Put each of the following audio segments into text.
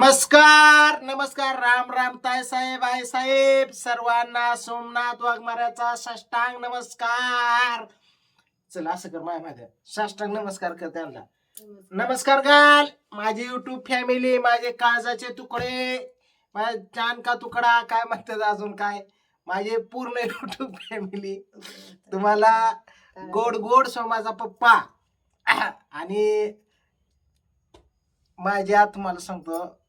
नमस्कार नमस्कार. राम राम. ताय साहेब आई साहेब. सर्वांना सोमनाथ वाघमाऱ्याचा साष्टांग नमस्कार. चला असं कर माझ्या माझ्या साष्टांग नमस्कार कर त्यांना. नमस्कार. गाल. माझी युट्यूब फॅमिली माझे काळजाचे तुकडे माझा छान का तुकडा काय म्हणतात अजून काय? माझे पूर्ण युट्यूब फॅमिली तुम्हाला गोड गोड सोमाचा पप्पा. आणि माझ्या तुम्हाला सांगतो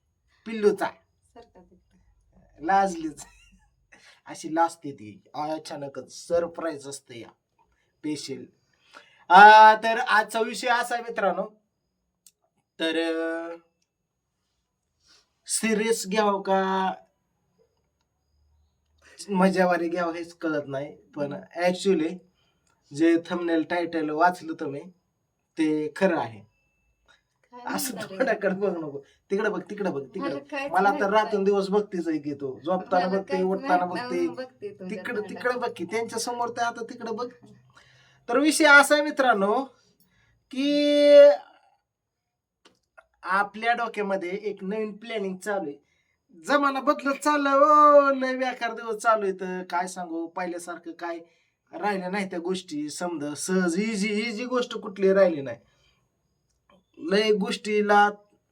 पिल्लूचा. लाजलीच. अशी लाजते ती. अचानकच सरप्राईज असते या स्पेशल तर आजचा विषय असा मित्रांनो. तर सिरियस घ्यावं का? मजावारी घ्यावं हेच कळत नाही. पण ऍक्च्युली जे थंबनेल टायटल वाचलं तुम्ही ते खरं आहे. असं थोड्याकडे बघ नको. तिकडे बघ तिकडे बघ तिकडे. मला तर रात्र दिवस बघतेच आहे की तू झोपताना बघते उठताना बघते. तिकडे तिकडे बघ की त्यांच्यासमोर तर आता तिकडे बघ. तर विषय असा आहे मित्रांनो की आपल्या डोक्यामध्ये एक नवीन प्लॅनिंग चालू आहे. जमाना बदलत चाललाय ओ लय बेकार दिवस चालू आहे तर काय सांगू पहिल्यासारखं काय राहिल्या नाही त्या गोष्टी. समजा सहज इजी इजी गोष्ट कुठली राहिली नाही. लय गोष्टीला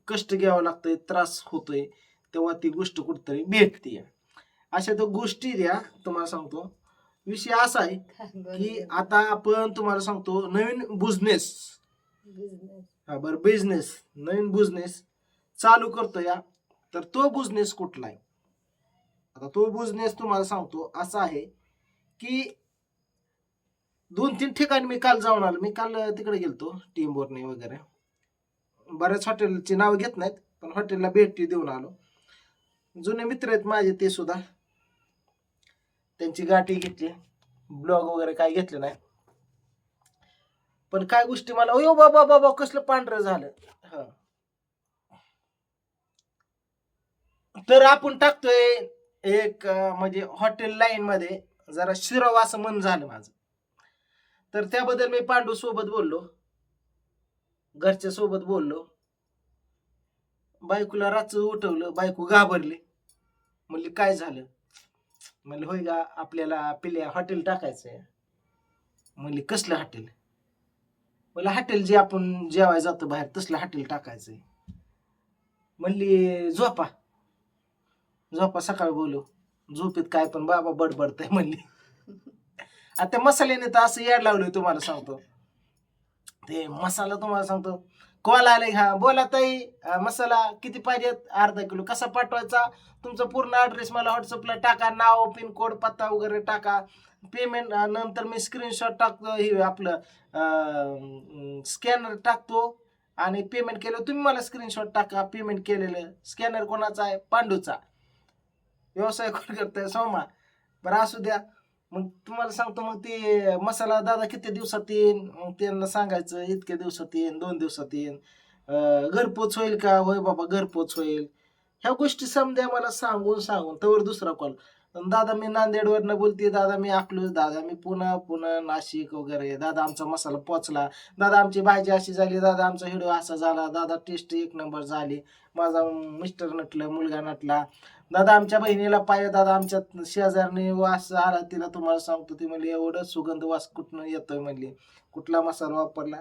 कष्ट घ्यावं लागतंय त्रास होतोय तेव्हा ती गोष्ट कुठतरी भेटते अशा तर गोष्टी द्या तुम्हाला सांगतो. विषय असा आहे की आता आपण तुम्हाला सांगतो नवीन बिझनेस हा बरं बिझनेस नवीन बिझनेस चालू करतो या तर तो बिझनेस कुठला आहे? आता तो बिझनेस तुम्हाला सांगतो असा आहे की दोन तीन ठिकाणी मी काल जाऊन आलो. मी काल तिकडे गेलतो टीम बोर्ने वगैरे. बऱ्याच हॉटेलची नाव घेत नाहीत पण हॉटेलला भेटी देऊन आलो. जुने मित्र आहेत माझे ते सुद्धा. त्यांची गाठी घेतली ब्लॉग वगैरे काय घेतले नाही. पण काय गोष्टी मला अयो बाबा बाबा कसलं पांढरं झालं. हा. तर आपण टाकतोय एक म्हणजे हॉटेल लाईन मध्ये जरा शिराव असं मन झालं माझं. तर त्याबद्दल मी पांडू सोबत बोललो. घरच्या सोबत बोललो. बायकोला रातचं उठवलं बायको घाबरली. म्हणली काय झालं? म्हणलं होय का आपल्याला पिल्या हॉटेल टाकायचंय. म्हणली कसलं हॉटेल? म्हणलं हॉटेल जे आपण जेवाय जातो बाहेर तसलं हॉटेल टाकायचंय. म्हणली झोपा. झोपा सकाळी बोलू झोपेत काय पण बाबा बडबडतंय म्हणली. आता मसाल्याने तर असं याड लावलंय तुम्हाला सांगतो. ते मसाला तुम्हाला सांगतो. कॉल आले हा बोला ताई मसाला किती पाहिजे अर्धा किलो. कसा पाठवायचा? तुमचा पूर्ण ऍड्रेस मला व्हॉट्सअपला टाका. नाव पिन कोड पत्ता वगैरे टाका. पेमेंट नंतर मी स्क्रीनशॉट टाकतो. हे आपलं स्कॅनर टाकतो. आणि पेमेंट केलं तुम्ही मला स्क्रीनशॉट टाका. पेमेंट केलेलं. स्कॅनर कोणाचा आहे? पांडूचा. व्यवसाय कोण करतोय? सोमा. बरं असू द्या. मग तुम्हाला सांगतो मग ते मसाला दादा किती दिवसात येईन? मग त्यांना सांगायचं इतक्या दिवसात येईन दोन दिवसात येईन. अं, घरपोच होईल का? होय बाबा घरपोच होईल. ह्या गोष्टी समजा मला सांगून सांगून तवर दुसरा कॉल दादा मी नांदेडवरनं बोलते दादा मी आखलोच दादा मी पुन्हा पुन्हा नाशिक वगैरे. दादा आमचा मसाला पोचला. दादा आमची भाजी अशी झाली दादा आमचा हिडू असा झाला दादा टेस्ट एक नंबर झाली. माझा मिस्टर नटलं मुलगा नटला. दादा आमच्या बहिणीला पाहिजे दादा आमच्या शेजारने वास आला तिला तुम्हाला सांगतो ती म्हणली एवढं सुगंध वास कुठनं येतोय? म्हणली. कुठला मसाला वापरला?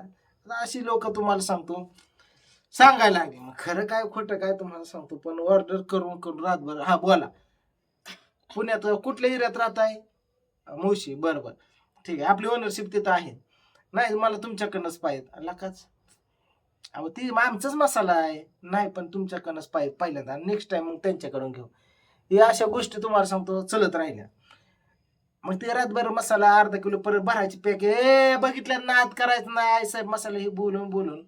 अशी लोक तुम्हाला सांगतो. सांगायला लागली. मग खरं काय खोटं काय तुम्हाला सांगतो पण ऑर्डर करून करून रातभर. हा बोला. पुण्यात कुठल्या एरियात राहत आहे? मुळशी बरं बरं. ठीक आहे आपली ओनरशिप तिथं आहे. नाही मला तुमच्याकडनंच पाहिजे. लकाच अहो ती आमचाच मसाला आहे. नाही पण तुमच्याकडनंच पाहिजे. पहिल्यांदा नेक्स्ट टाइम मग त्यांच्याकडून घेऊ. या अशा गोष्टी तुम्हाला सांगतो चलत राहिल्या. मग ते रातभर मसाला अर्धा किलो परत भरायची पॅक ए बघितल्या नाद करायचं नाही. साहेब मसाला हे बोलून बोलून.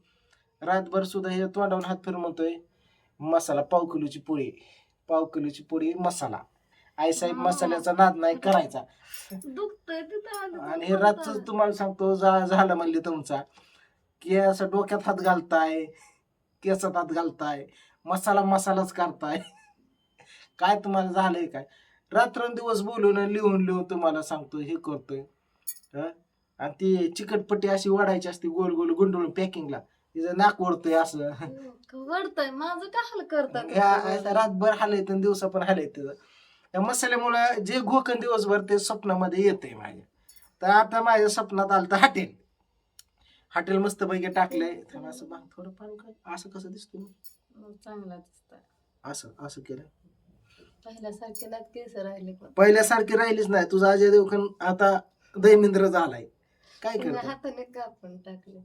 रातभर सुद्धा हे तोंडावून हात फिरून म्हणतोय मसाला पाव किलोची पोळी. पाव किलोची पोळी मसाला. आई साहेब मसाल्याचा नाद नाही करायचा. दुखतंय तिथं आणि हे रातच तुम्हाला सांगतो जा- झालं म्हणले तुमचा. की असं डोक्यात हात घालताय केसात हात घालताय मसाला मसालाच करताय. काय तुम्हाला झालंय काय? रात्रंदिवस बोलून आणि लिहून लिहून तुम्हाला सांगतो हे करतोय. हं? आणि ती चिकटपट्टी अशी वाढायची असते गोल गोल गुंडळून पॅकिंगला. तिचं नाक ओढतोय असं. वडतय माझं का हाल करतात? ह्या आता रातभर हालत आणि दिवसा पण हालत तिचं. या मसाल्यामुळं जे घोकन दिवसभर ते स्वप्नामध्ये येते माझ्या. तर आता माझ्या स्वप्नात आलं तर हॉटेल. हॉटेल मस्त पैकी टाकलंय. तर असं बघ थोडं पाणी असं कसं दिसतं चांगला दिसतंय. असं असं केलं. पहिल्यासारखे केस राहिले पहिल्यासारखी राहिलीच नाही. तुझा अजय देवखन आता दैमिंद्र झालाय. काय हाताने कापून टाकले.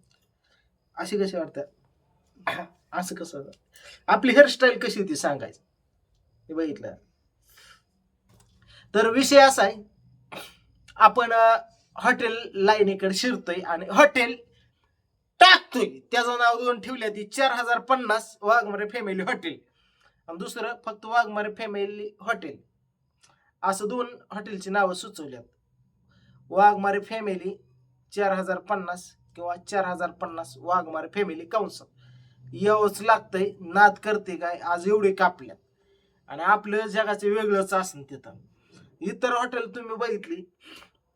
अशी कशी वाटतं असं कसं आपली हेअरस्टाईल कशी होती सांगायचं? हे बघितलं. तर विषय असा आहे. आपण हॉटेल लाईनीकडे शिरतोय आणि हॉटेल टाकतोय. त्याचं नाव दोन ठेवल्या ती चार हजार पन्नास वाघमारे फॅमिली हॉटेल आणि दुसरं फक्त वाघमारे फॅमिली हॉटेल असं दोन हॉटेलची नावं सुचवल्यात. वाघमारे फॅमिली चार हजार पन्नास किंवा चार हजार पन्नास वाघमारे फॅमिली कंस यावंच लागतंय. नाद करते काय? आज एवढे कापल्यात. आणि आपलं जगाचं वेगळंच असेल तिथं. इतर हॉटेल तुम्ही बघितली.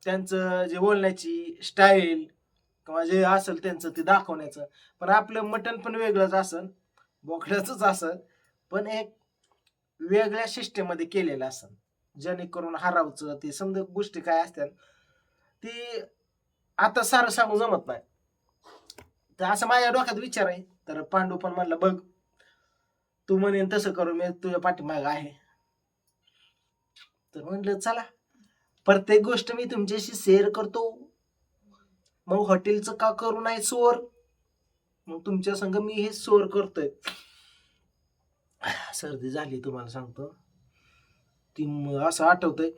त्यांचं जे बोलण्याची स्टाईल किंवा जे असेल त्यांचं ते दाखवण्याचं. पण आपलं मटण पण वेगळंच असेल बोकड्याचंच असेल पण एक वेगळ्या सिस्टममध्ये केलेलं असेल. जेणेकरून हरावचं ते समजा गोष्टी काय असतात ती आता सारं सांगू जमत नाही. तर असं माझ्या डोक्यात विचार आहे तर पांडू पण म्हणलं बघ तू म्हणेन तसं करू मी तुझ्या पाठीमाग आहे. तर म्हणलं चला प्रत्येक गोष्ट मी तुमच्याशी शेअर करतो. मग हॉटेलचं का करू नाही सोर मग तुमच्या संग मी हे सोर करतोय. सर्दी झाली तुम्हाला सांगतो. ती असं आठवतंय.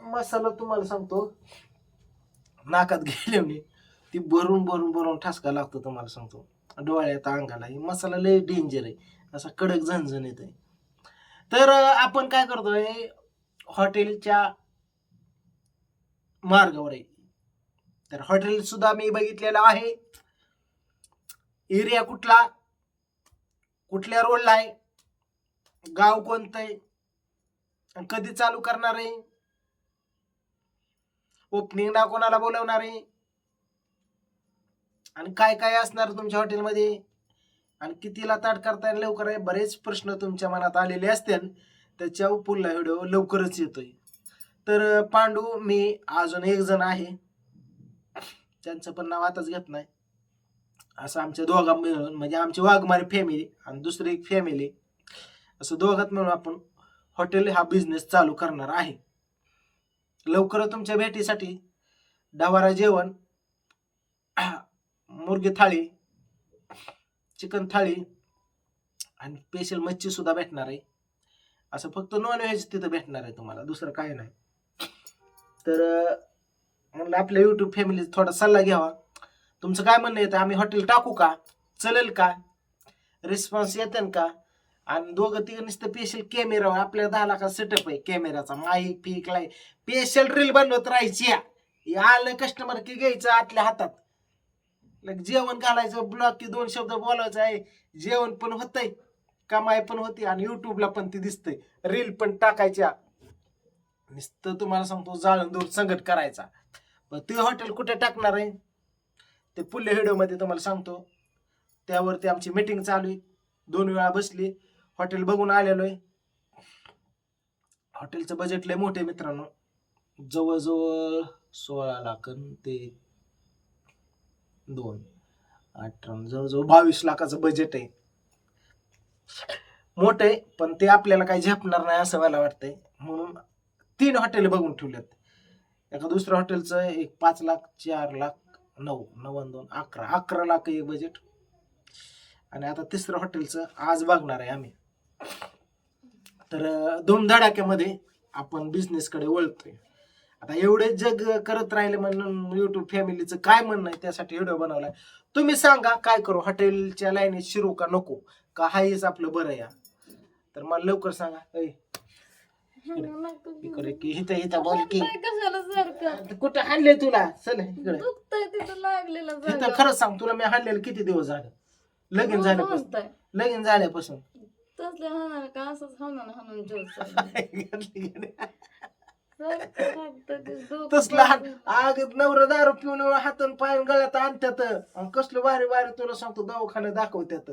मसाला तुम्हाला सांगतो. नाकात गेले मी. ती भरून भरून भरून ठसका लागतो तुम्हाला सांगतो. डोळ्यात अंगाला. मसाला लय डेंजर आहे. असा कडक झणझण येत आहे. तर आपण काय करतोय? हॉटेलच्या मार्गावर आहे. तर हॉटेल सुद्धा मी बघितलेलं आहे. एरिया कुठला? कुठल्या रोडला आहे? गाव कोणतं आहे? कधी चालू करणार आहे? ओपनिंगला कोणाला बोलवणार आहे? आणि काय काय असणार तुमच्या हॉटेलमध्ये आणि कितीला ताट करता येईल लवकर आहे? बरेच प्रश्न तुमच्या मनात आलेले असतील. त्याच्या पुढला व्हिडिओ लवकरच येतोय. तर पांडू मी अजून एक जण आहे. त्यांचं पण नाव आताच घेत नाही. असं आमच्या दोघा मिळून म्हणजे आमची वाघमारी फॅमिली आणि दुसरी एक फॅमिली असं दोघात मिळून आपण हॉटेल हा बिझनेस चालू करणार आहे. लवकर तुमच्या भेटीसाठी डवारा जेवण मुर्गी थाळी चिकन थाळी आणि स्पेशल मच्छी सुद्धा भेटणार आहे. असं फक्त नॉनव्हेज तिथं भेटणार आहे तुम्हाला दुसरं काय नाही. तर म्हणलं आपल्या युट्यूब फॅमिलीचा थोडा सल्ला घ्यावा. तुमचं काय म्हणणं येतं आम्ही हॉटेल टाकू का? चलेल का? रिस्पॉन्स येते का? आणि दोघं तिघं नुसतं स्पेशल कॅमेरा आपल्या दहा लाखाचा सेटअप आहे कॅमेराचा माईक पीक लाई स्पेशल रील बनवत राहायची या. आलं कस्टमर की घ्यायचं आतल्या हातात. जेवण घालायचं ब्लॉग की दोन शब्द बोलायचं आहे. जेवण पण होतंय. कमाई पण होती आणि युट्यूबला पण ती दिसते रील पण टाकायच्या. नुसतं तुम्हाला सांगतो जाळून दूर संकट करायचा. पण ते हॉटेल कुठे टाकणार आहे? ते पुढल्या व्हिडिओमध्ये तुम्हाला सांगतो. त्यावरती आमची मीटिंग चालू आहे. दोन वेळा बसली. हॉटेल बघून आलेलो आहे. हॉटेलचं बजेट लय मोठे मित्रांनो. जवळजवळ सोळा लाख ते दोन. अठरा जवळजवळ बावीस लाखाचं बजेट आहे. मोठं आहे पण ते आपल्याला काही झेपणार नाही असं मला वाटतंय. म्हणून तीन हॉटेल बघून ठेवलेत एका दुसऱ्या हॉटेलचं एक पाच लाख चार लाख नऊ नऊ दोन अकरा. अकरा लाख एक बजेट आणि आता तिसरं हॉटेलचं आज बघणार आहे आम्ही. तर दोन धडाक्यामध्ये आपण बिझनेसकडे वळतोय. आता एवढे जग करत राहिले म्हणून युट्यूब फॅमिलीचं काय म्हणणं आहे त्यासाठी व्हिडिओ बनवलाय. तुम्ही सांगा काय करू? हॉटेलच्या लाईनीत शिरू का? नको. का हायच आपलं बरं या. तर मला लवकर सांगा. ऐ, इकडे. की हिथं हिथं बोल की. कशाला सारखं? कुठं हाणले तुला? चल इकडे. दुखतंय तिथं लागलेलं तिथं जागा. खरंच सांग तुला मी हाणलेलं किती दिवस झाले? लगीन मग झाल्यापासून. लगीन झाल्यापासून. तसल्या का असंच हाणून हाणून जेवत चाललंय. सारखं लागतं ते डोकं तसलं हात दुखतं. आग नवरा दारू पिऊन हातून पाय गळ्यात आणत्यात. आणि कसलं भारी भारी तुला सांगतो दवाखाने दाखवत्यात.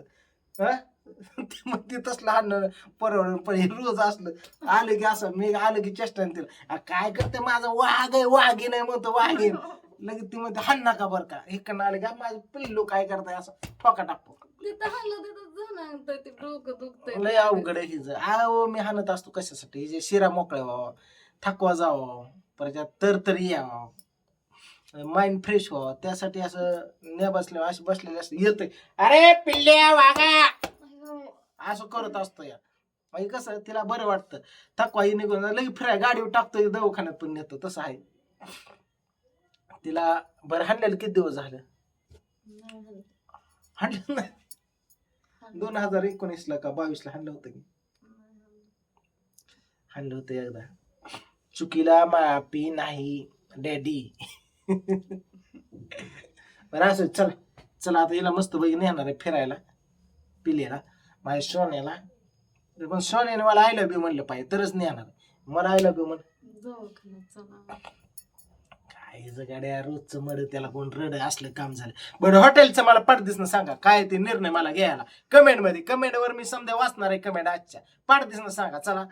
हा? ते मग ते तसलं परवड पण हे रोज असलं. आलं की असं मी आलं की चेष्टा तिला काय करते माझं? वाघ आहे वाघी नाही म्हणतो वाघीन लगेच ती म्हणते हाण नका बरं का. इकडनं आलं का माझं पिल्लू काय करताय? असं ठोका टाकतो लय अवघड आहे हिचं. आहो मी हाणत असतो कशासाठी? हिचे शिरा मोकळ्या व्हावं थकवा जावं परत तर तरी यावं. माइंड फ्रेश व्हावं. त्यासाठी असं न बसले असे बसलेले असते. येतंय. अरे पिल्ल्या वागा असं करत असतो या. म्हणजे कसं तिला बरं वाटतं. थकवाही निघून लई फिराय गाडीवर टाकतो दवाखान्यात पण नेतो. तसं आहे. तिला बरं हाणलेलं किती दिवस झालं? हाणलं नाही. दोन हजार एकोणीसला का बावीसला हाणलं होतं की? हाणलं होतं एकदा. चुकीला मापी नाही डॅडी बरं असं चल चला आता हिला मस्त बघ नेणार आहे फिरायला. पिलेला. माझ्या सोन्याला. पण सोन्याने मला आय लव्ह यू म्हणलं पाहिजे तरच नेणार आहे. मला आय लव्ह यू म्हण. काय जगाड्या रोजचं मड त्याला कोण रड असलं काम झालं. बरं हॉटेलचं मला पाडदिसनं सांगा काय ते निर्णय मला घ्यायला. कमेंटमध्ये कमेंट वर मी समजा वाचणार आहे कमेंट आजच्या. पाडदिसनं सांगा चला.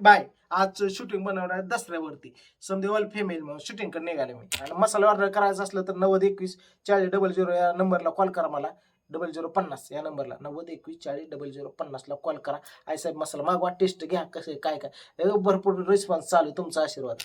बाय आज शूटिंग बनवणार आहे दसऱ्यावरती. समजा ऑल फेमेल म्हणून शूटिंगकडे निघाले मी. आणि मसाला ऑर्डर करायचं असलं तर नव्वद एकवीस चाळीस डबल झिरो या नंबरला कॉल करा मला. डबल झिरो पन्नास या नंबरला नव्वद एकवीस चाळीस डबल झिरो पन्नासला कॉल करा. आई साहेब मसाला मागवा टेस्ट घ्या कसं काय काय. भरपूर रिस्पॉन्स चालू आहे, तुमचा आशीर्वाद.